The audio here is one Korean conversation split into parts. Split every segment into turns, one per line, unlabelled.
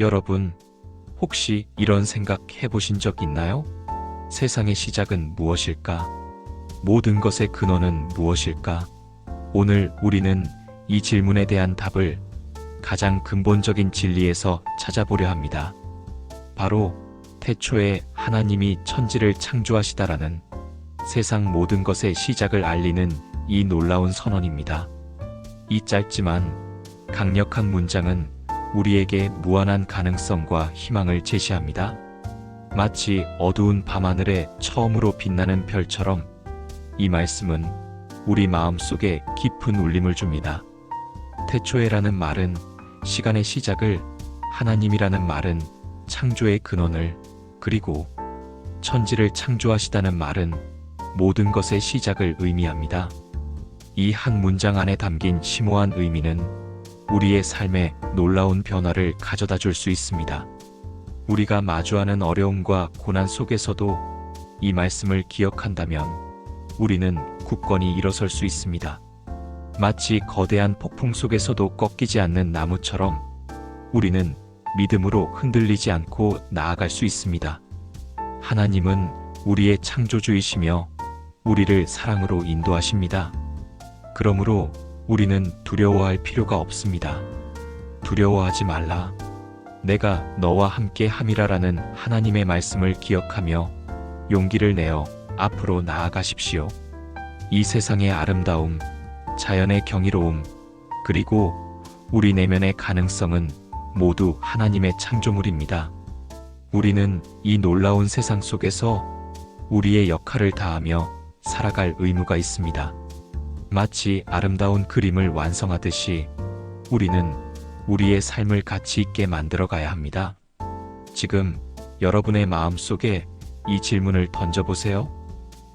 여러분, 혹시 이런 생각 해보신 적 있나요? 세상의 시작은 무엇일까? 모든 것의 근원은 무엇일까? 오늘 우리는 이 질문에 대한 답을 가장 근본적인 진리에서 찾아보려 합니다. 바로 태초에 하나님이 천지를 창조하시다라는 세상 모든 것의 시작을 알리는 이 놀라운 선언입니다. 이 짧지만 강력한 문장은 우리에게 무한한 가능성과 희망을 제시합니다. 마치 어두운 밤하늘에 처음으로 빛나는 별처럼 이 말씀은 우리 마음 속에 깊은 울림을 줍니다. 태초에라는 말은 시간의 시작을, 하나님이라는 말은 창조의 근원을, 그리고 천지를 창조하시다는 말은 모든 것의 시작을 의미합니다. 이 한 문장 안에 담긴 심오한 의미는 우리의 삶에 놀라운 변화를 가져다 줄 수 있습니다. 우리가 마주하는 어려움과 고난 속에서도 이 말씀을 기억한다면 우리는 굳건히 일어설 수 있습니다. 마치 거대한 폭풍 속에서도 꺾이지 않는 나무처럼 우리는 믿음으로 흔들리지 않고 나아갈 수 있습니다. 하나님은 우리의 창조주이시며 우리를 사랑으로 인도하십니다. 그러므로 우리는 두려워할 필요가 없습니다. 두려워하지 말라. 내가 너와 함께 함이라라는 하나님의 말씀을 기억하며 용기를 내어 앞으로 나아가십시오. 이 세상의 아름다움, 자연의 경이로움, 그리고 우리 내면의 가능성은 모두 하나님의 창조물입니다. 우리는 이 놀라운 세상 속에서 우리의 역할을 다하며 살아갈 의무가 있습니다. 마치 아름다운 그림을 완성하듯이 우리는 우리의 삶을 가치 있게 만들어 가야 합니다. 지금 여러분의 마음 속에 이 질문을 던져보세요.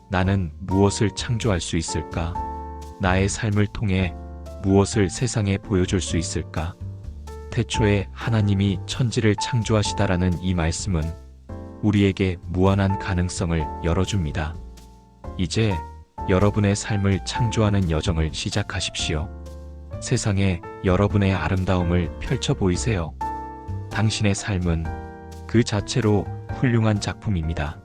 나는 무엇을 창조할 수 있을까? 나의 삶을 통해 무엇을 세상에 보여줄 수 있을까? 태초에 하나님이 천지를 창조하시다라는 이 말씀은 우리에게 무한한 가능성을 열어줍니다. 이제 여러분의 삶을 창조하는 여정을 시작하십시오. 세상에 여러분의 아름다움을 펼쳐 보이세요. 당신의 삶은 그 자체로 훌륭한 작품입니다.